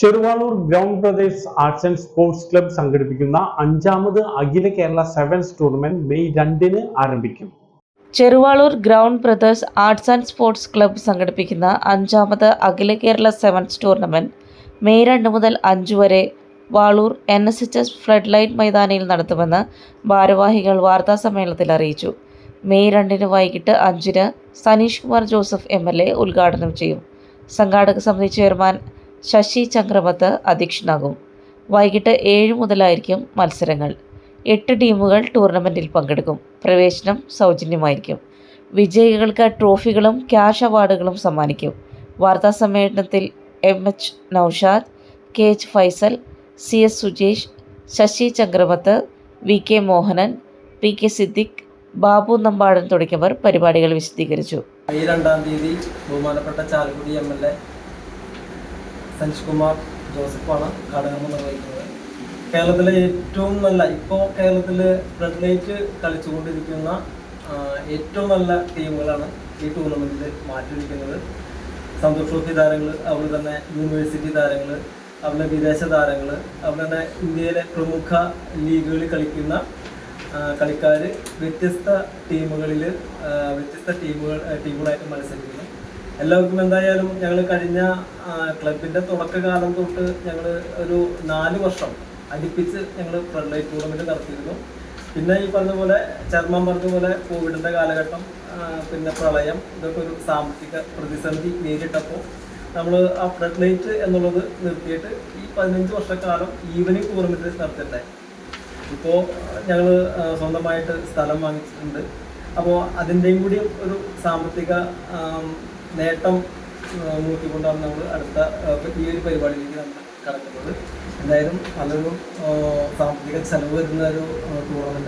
Cheruvalur ground brothers arts and sports club സംഘടിപ്പിക്കുന്ന അഞ്ചാമത് അഖില കേരള സെവൻസ് ടൂർണമെന്റ് മെയ് രണ്ടിന് ആരംഭിക്കും. Cheruvalur ground brothers arts and sports club സംഘടിപ്പിക്കുന്ന അഞ്ചാമത് അഖില കേരള സെവൻസ് ടൂർണമെന്റ് മെയ് രണ്ട് മുതൽ അഞ്ച് വരെ Valur N S H S flood light മൈതാനിയിൽ നടത്തുമെന്ന് ഭാരവാഹികൾ വാർത്താസമ്മേളനത്തിൽ അറിയിച്ചു. മെയ് രണ്ടിന് വൈകിട്ട് അഞ്ചിന് Saneesh Kumar Joseph M L A ഉദ്ഘാടനം ചെയ്യും. സംഘാടക സമിതി ചെയർമാൻ ശശി ചക്രവർത്ത് അധ്യക്ഷനാകും. വൈകിട്ട് ഏഴ് മുതലായിരിക്കും മത്സരങ്ങൾ. എട്ട് ടീമുകൾ ടൂർണമെന്റിൽ പങ്കെടുക്കും. പ്രവേശനം സൗജന്യമായിരിക്കും. വിജയികൾക്ക് ട്രോഫികളും ക്യാഷ് അവാർഡുകളും സമ്മാനിക്കും. വാർത്താ സമ്മേളനത്തിൽ M H Noushad K H Faisal C S Sujesh Sasi Chakravarth V K Mohanan P K Siddique Babu Nambadan തുടങ്ങിയവർ പരിപാടികൾ വിശദീകരിച്ചു. ഈ രണ്ടാം തീയതി ബഹുമാനപ്പെട്ട ചാലക്കുടി എം എൽ എ സഞ്ജ് കുമാർ ജോസഫാണ് ഘടകം നിർവഹിക്കുന്നത്. കേരളത്തിലെ ഏറ്റവും നല്ല ഇപ്പോൾ കേരളത്തിൽ റെഡ് ലൈറ്റ് കളിച്ചുകൊണ്ടിരിക്കുന്ന ഏറ്റവും നല്ല ടീമുകളാണ് ഈ ടൂർണമെന്റിൽ മാറ്റിവെക്കുന്നത്. സന്തോഷ് ട്രോഫി താരങ്ങൾ അതുപോലെ തന്നെ യൂണിവേഴ്സിറ്റി താരങ്ങൾ അതുപോലെ വിദേശ താരങ്ങൾ അതുപോലെ തന്നെ ഇന്ത്യയിലെ പ്രമുഖ ലീഗുകളിൽ കളിക്കുന്ന കളിക്കാർ വ്യത്യസ്ത ടീമുകളിൽ വ്യത്യസ്ത ടീമുകൾ ടീമുകളായിട്ട് മത്സരിക്കുന്നു. എല്ലാവർക്കും എന്തായാലും ഞങ്ങൾ കഴിഞ്ഞ ക്ലബിന്റെ തുടക്കകാലം തൊട്ട് ഞങ്ങൾ ഒരു നാല് വർഷം അടുപ്പിച്ച് ഞങ്ങൾ ഫ്രണ്ട് ലൈറ്റ് നടത്തിയിരുന്നു. പിന്നെ ഈ പറഞ്ഞ പോലെ ചർമ്മം പറഞ്ഞ പോലെ കോവിഡിന്റെ കാലഘട്ടം പിന്നെ പ്രളയം ഇതൊക്കെ ഒരു സാമ്പത്തിക പ്രതിസന്ധി നേരിട്ടപ്പോൾ നമ്മൾ ആ ഫ്ലഡ് ലൈറ്റ് എന്നുള്ളത് നിർത്തിയിട്ട് ഈ പതിനഞ്ച് വർഷക്കാലം ഈവനിങ് ടൂർണമെന്റ് നടത്തിയിട്ടുണ്ടായി ഇപ്പോൾ ഞങ്ങൾ സ്വന്തമായിട്ട് സ്ഥലം വാങ്ങിച്ചിട്ടുണ്ട്. അപ്പോൾ അതിന്റെയും കൂടി ഒരു സാമ്പത്തിക നേട്ടം നോക്കിക്കൊണ്ടാണ് നമ്മൾ അടുത്ത ഈ ഒരു പരിപാടിയിലേക്ക് നമ്മൾ കടക്കുന്നത്. എന്തായാലും നല്ലൊരു സാമ്പത്തിക ചെലവ് വരുന്ന ഒരു ടൂർണമെന്റ്